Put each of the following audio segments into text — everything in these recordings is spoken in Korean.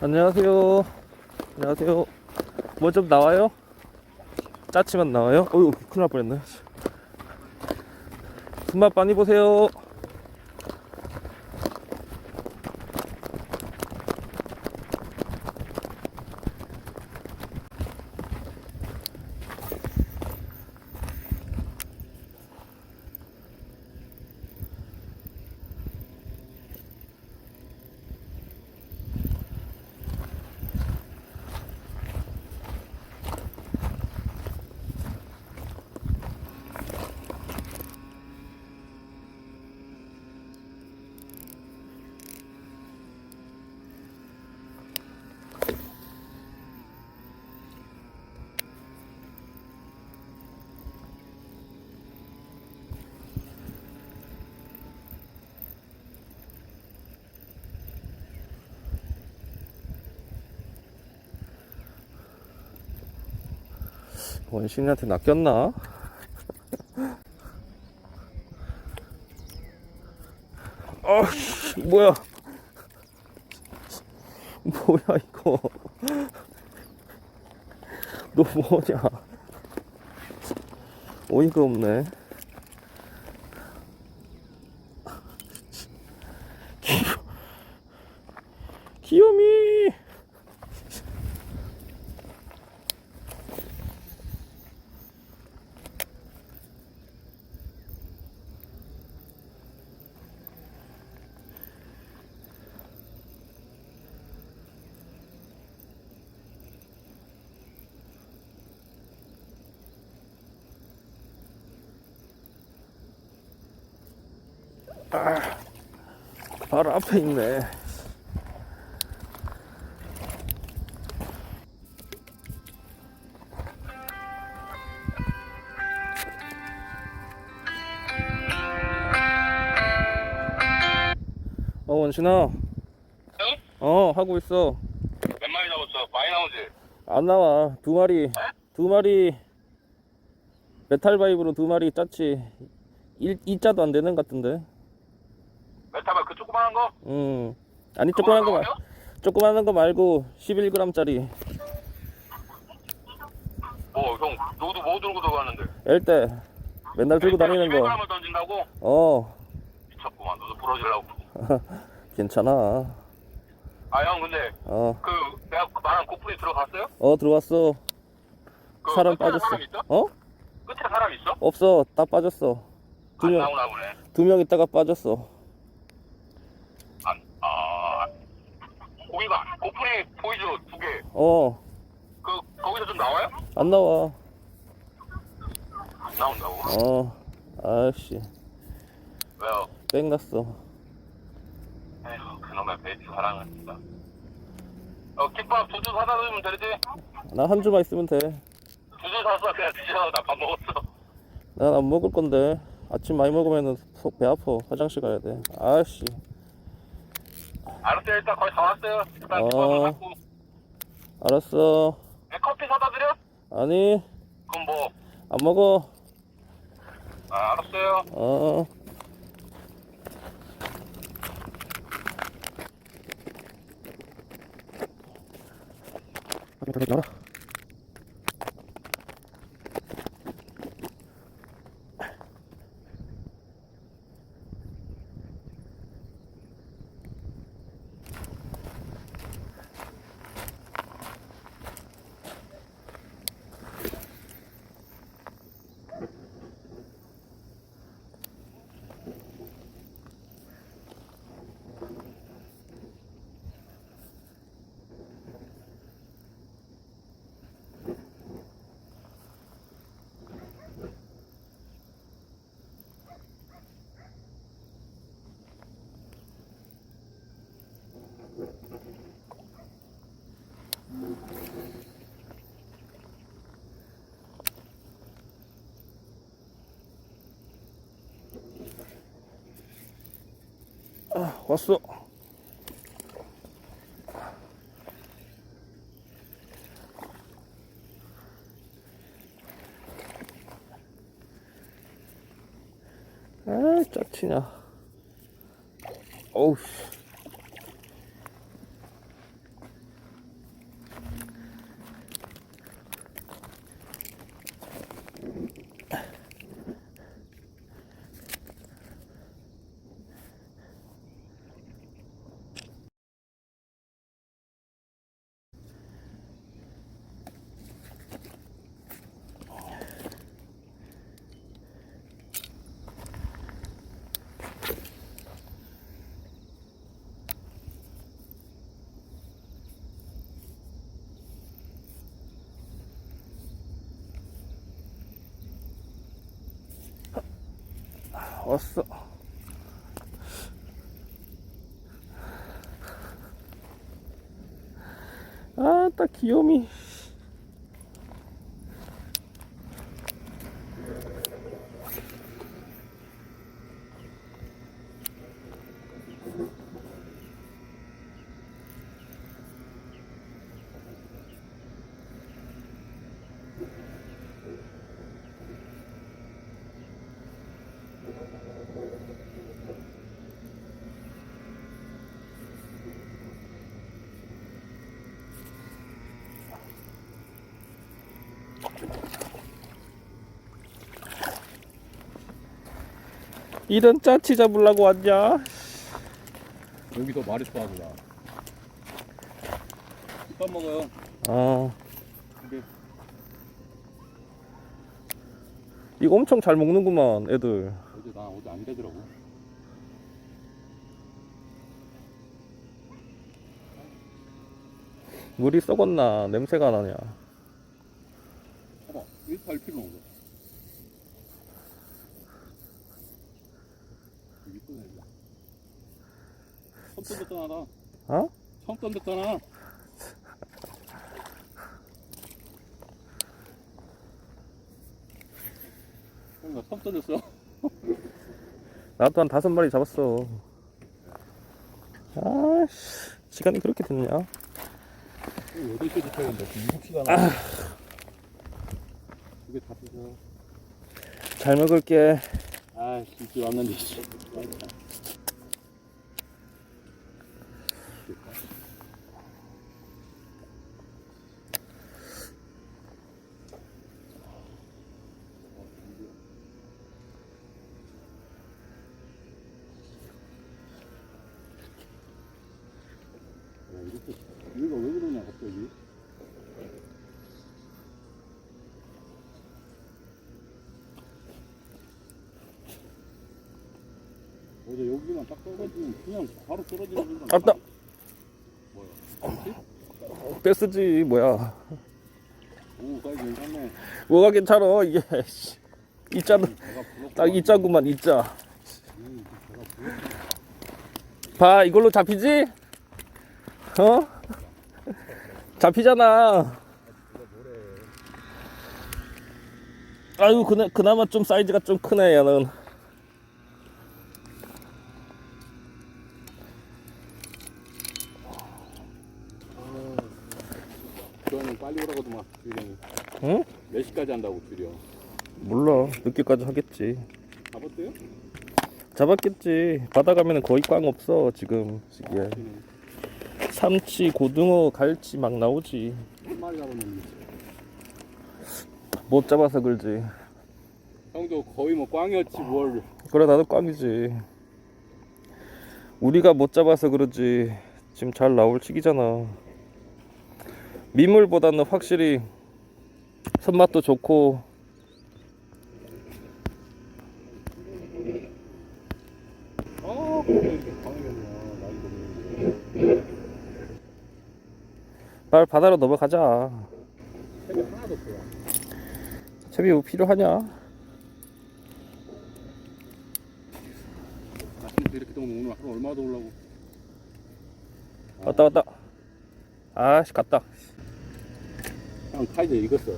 안녕하세요. 안녕하세요. 뭐 좀 나와요? 짜치만 나와요? 어휴, 큰일 날 뻔했네. 손맛 많이 보세요. 원신이한테 낚였나? 아, 뭐야? 뭐야 이거? 너 뭐냐? 어이가 없네. 귀여, 귀요미. 바로 앞에 있네. 어 원신아. 어 하고 있어. 몇 마리 잡았어? 많이 나오지? 안 나와 두 마리 두 마리 메탈 바이브로 두 마리 짰지. 일 이자도 안 되는 것 같은데. 그 조그만한 거? 음 아니 조그만 거 말, 나와요? 조그만한 거 말고 11g짜리 뭐, 형, 너도 뭐 들고 들어가는데? 엘때 맨날 들고 다니는 거. 11g을 던진다고? 어 미쳤구만, 너도 부러지려고. 괜찮아. 아, 형, 근데, 어, 그, 내가 말한 고프리 들어갔어요? 어 들어왔어. 그 사람 끝에 빠졌어. 사람 있어? 어? 끝에 사람 있어? 없어. 다 빠졌어. 두 안 명, 나오나 보네. 두 명 있다가 빠졌어. 안, 아, 고프리 보이죠? 두 개. 어, 그, 거기서 좀 나와요? 안 나와. 안 나온다고. 어, 아씨, 왜요? 뺑 났어. 에휴, 그놈의 베이스 사랑은 진짜. 어, 김밥 두줄 사다 주면 되지? 나 한 주만 있으면 돼. 두줄 샀어, 그냥 드셔. 나 밥 먹었어. 난 안 먹을 건데. 아침 많이 먹으면 속배 아파. 화장실 가야 돼. 아씨, 알았어요, 일단 거의 다 왔어요. 일단 어. 알았어. 네, 커피 사다 드려? 아니, 그럼 뭐, 안 먹어. 아, 알았어요. 어. 나라. 아, 왔어. 아, 짜치냐. 어우, 씨. 왔어. 아, 딱 귀요미. 이런 짜치 잡으려고 왔냐? 여기서 말이 좋아하구나. 밥 먹어요. 어. 근데 이거 엄청 잘 먹는구만, 애들. 어제 나 어제 안 되더라고. 물이 썩었나, 냄새가 나냐. 봐봐, 이렇게 할 필요는 없어. 여기 또 내려. 처음 던졌잖아, 나. 어? 처음 던졌잖아. 형, 나 처음 던졌어. 나도 한 다섯 마리 잡았어. 아씨, 시간이 그렇게 됐냐? 8시에 잡혀야겠는데, 7시간. 이게 다 드셔. 잘 먹을게. 아, 진짜 왔는데, 씨. 야, 이렇게, 여기가 왜 그러냐, 갑자기? 어제 여기만 딱 떨어지면 그냥 바로 떨어지는 거 아따. 뭐야? 떼쓰지, 뭐야. 오, 사이즈 괜찮네. 뭐가 괜찮아, 이게. 씨. 이자는, 부럽다. 딱 이자구만, 이자. 음. 봐, 이걸로 잡히지? 어? 잡히잖아. 아유, 그나, 그나마 좀 사이즈가 좀 크네, 얘는. 그거는 빨리 오라고도만 주량이. 응? 몇 시까지 한다고 주량? 몰라. 늦게까지 하겠지. 잡았대요? 잡았겠지. 바다 가면은 거의 꽝 없어, 지금 시기에. 삼치, 고등어, 갈치 막 나오지. 한 마리 잡았는데. 못 잡아서 그러지. 형도 거의 뭐 꽝이었지 뭘. 그래, 나도 꽝이지. 우리가 못 잡아서 그러지. 지금 잘 나올 시기잖아. 민물보다는 확실히 손맛도 좋고. 빨리 바다로 넘어가자. 색이 하나도 없어. 채비 뭐 필요하냐? 아침부터 이렇게 오늘 하루 얼마 더 올라고? 왔다 왔다. 아씨 갔다. 형 카이드 익었어.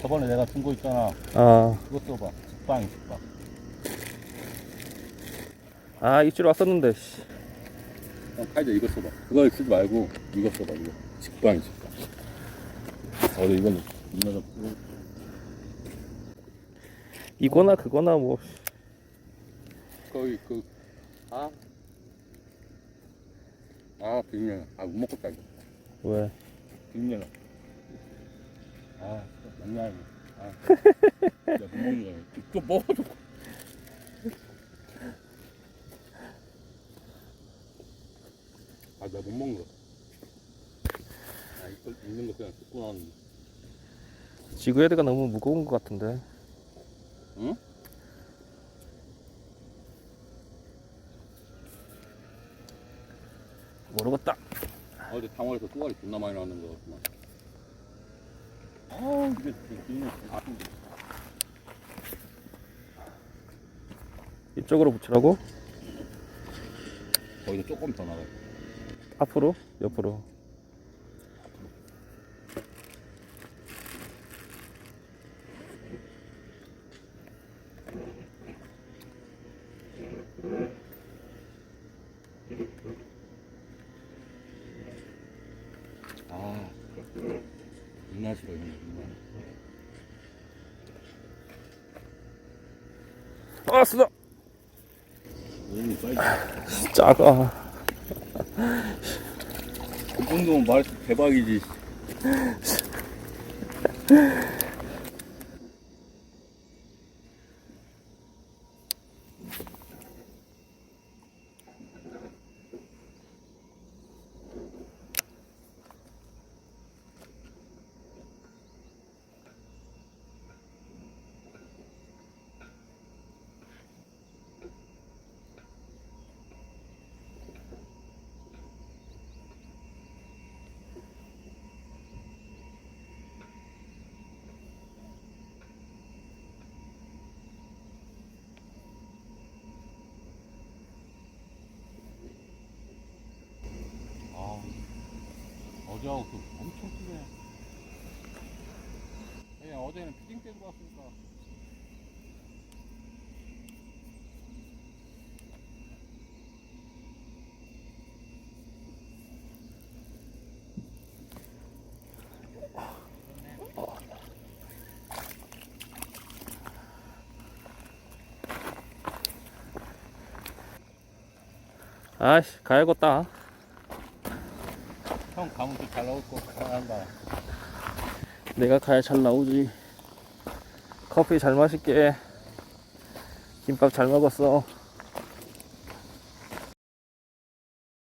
저번에 내가 준 거 있잖아. 아, 그거 써봐. 식빵, 식빵. 아 입질 왔었는데. 씨. 형 카이드 이거 써봐. 그걸 쓰지 말고 이거 써봐. 이거 식빵. 어, 근데 이거는 이거는 이거나 그거나 뭐. 거의 그 아. 아 빅면 아못 먹겠다 이거. 왜? 빅면 아 양념 아야못 먹는. 거야 또 먹어도. 아나 못 먹는 거아 이거 있는 거 그냥 뜯고 나왔는데. 지구 헤드가 너무 무거운 것 같은데. 응? 모르겠다. 어제 당월에서 쏘가리 존나 많이 나왔는 거 같구만. 아, 이게 기능이 아픈데. 이쪽으로 붙이라고? 거기서 조금 더 나가. 앞으로? 옆으로? 아, 존나 싫어, 이거. 정말. 사이즈. 작아 그 정도면 말 대박이지. 어제하고 그 엄청 크네. 예, 어제는 피딩 때 들어왔으니까. 아이씨 가야겠다 또잘 나올 거 잘한다. 내가 가야 잘 나오지. 커피 잘 마실게. 김밥 잘 먹었어